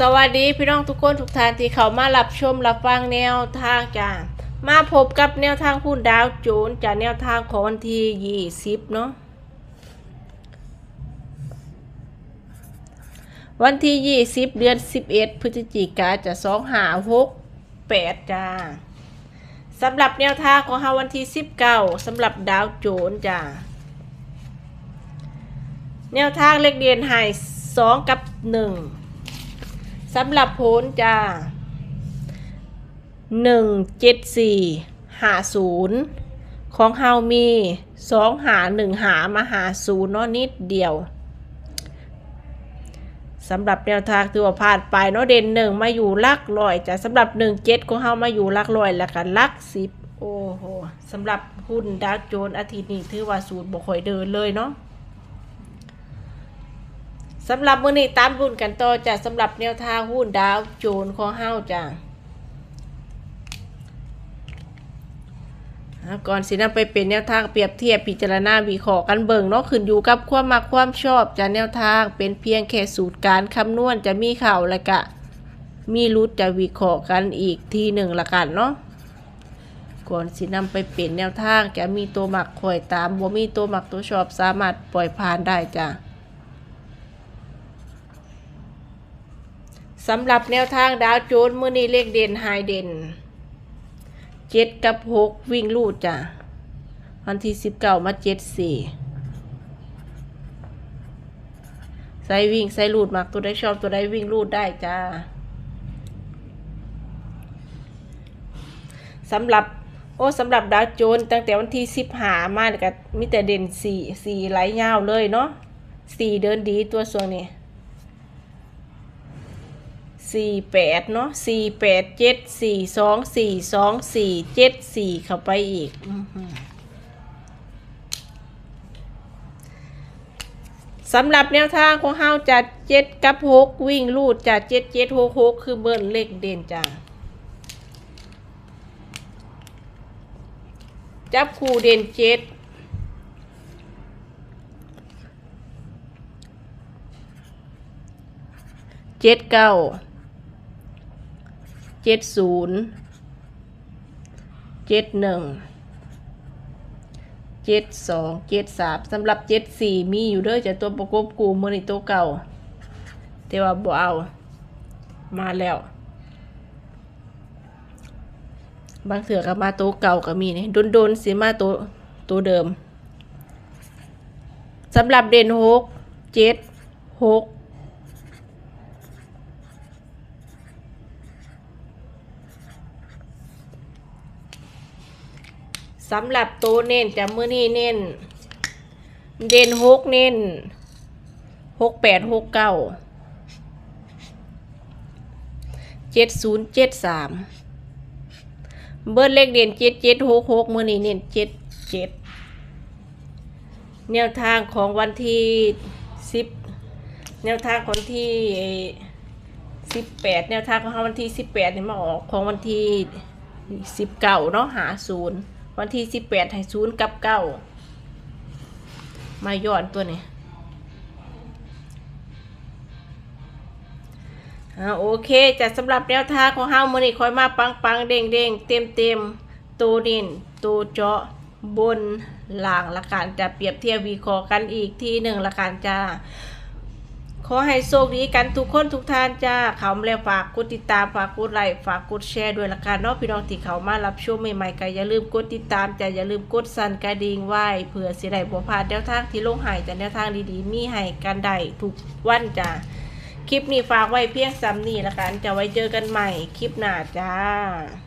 สวัสดีพี่น้องทุกคนทุกท่านที่เขามารับชมรับฟังแนวทางจ้ามาพบกับแนวทางหุ้นดาวโจนจากแนวทางของวันที่ยี่สิบเนาะวันที่ยี่สิบเดือนสิบเอ็ดพฤศจิกาจะสองหาหกแปดจ้าสำหรับแนวทางของเฮาวันที่สิบเก้าสำหรับดาวโจนจ้าแนวทางเลขเดียนหายสองกับหนึ่ง สำหรับโผลจ้าหนึ่งเจ็ดสี่หาศูนย์ของเฮามีสองหาหนึ่งหามาหาศูนย์เนาะนิดเดียวสำหรับแนวทางถือว่าผ่านไปเนาะเด่นหนึ่งมาอยู่ลักร้อยจ้ะสำหรับหนึ่งเจ็ดของเฮามาอยู่ลักร้อยแล้วกันลักสิบโอ้โหสำหรับหุ้นดาวโจนอาทิตย์นี้ถือว่าสูตรบ่ค่อยเดินเลยเนาะ สำหรับมื้อนี้ตามรุ่นกันต่อจ้ะสำหรับแนวทางหุ้นดาวโจนส์ของเฮาจ้ะอ่าก่อนสินำไปเป็นแนวทางเปรียบเทียบพิจารณาวิเคราะห์กันเบิ่งเนาะขึ้นอยู่กับความมักความชอบจะแนวทางเป็นเพียงแค่สูตรการคำนวณจะมีข่าวและกะ มีรุดจะวิเคราะห์กันอีกทีหนึ่งละกันเนาะก่อนสินำไปเป็นแนวทางจะมีตัวหมักคอยตามบ่มีตัวหมักตัวชอบสามารถปล่อยผ่านได้จ้ะ สำหรับแนวทางดาวโจนส์มื่อนี้เลขเด่นไฮเด่นเจ็ดกับหกวิ่งลูดจ้ะวันที่สิบเก้ามาเจ็ดสี่ใส่วิ่งใส่ลูดมากตัวใดชอบตัวใดวิ่งลูดได้จ้าสำหรับโอ้สำหรับดาวโจนส์ตั้งแต่วันที่สิบหามาเนี่ยก็มีแต่เด่นสี่สี่ไหลยาวเลยเนาะสี่เดินดีตัวส่วนนี้ สี่แปดเนาะสี่แปดเจ็ดสี่สองสี่สองสี่เจ็ดสี่เข้าไปอีกสำหรับแนวทางของเฮาจัดเจ็ดกับหกวิ่งลูดจัดเจ็ดเจ็ดหกหกคือเบิ้ลเลขเด่นจ้ะจับคู่เด่นเจ็ดเจ็ดเก้า เจ็ดศูนย์เจ็ดหนึ่งเจ็ดสองเจ็ดสามสำหรับเจ็ดสี่มีอยู่เด้อจะตัวประกบกูมือในตัวเก่า แต่ว่าบ่เอา มาแล้ว บางเถื่อก็มาตัวเก่าก็มีนี่โดนโดนๆสิมาตัวตัวเดิมสำหรับเด่นหกเจ็ดหก สำหรับตัวเน้นจะมือนี้เน้น เด่นหกเน้นหกแปดหกเก้าเจ็ดศูนย์เจ็ดสามเบิร์ดเลขเด่นเจ็ดเจ็ดหกหกมือนี้เน้นเจ็ดเจ็ดแนวทางของวันที่สิบแนวทางของที่สิบแปดแนวทางของวันที่สิบแปดนี่มาออกของวันที่สิบเก้าเนาะหาศูนย์ วันที่สิบแปดให้ศูนย์กับเก้ามาย้อนตัวนี้โอเคจัดสำหรับแนวทางของเฮามือนี้คอยมาปังปังเด้งเด้งเต็มเต็มตัวดินตัวเจาะบนหลางละกันจะเปรียบเทียบวิเคราะห์กันอีกทีหนึ่งละกันจ้า ขอให้โชคดีกันทุกคนทุกท่านจ้าเขามาแล้วฝากกดติดตามฝากกดไลค์ฝากกดแชร์ด้วยละกันเนาะพี่น้องที่เขามารับชมใหม่ๆก็อย่าลืมกดติดตามจ้าอย่าลืมกดสั่นกระดิ่งไว้เผื่อสิได้บ่พลาดแนวทางที่ลงหายแต่แนวทางดีๆ มีให้กันได้ทุกวันจ้าคลิปนี้ฝากไว้เพียงซ้ำนี่ละกันจะไว้เจอกันใหม่คลิปหน้าจ้า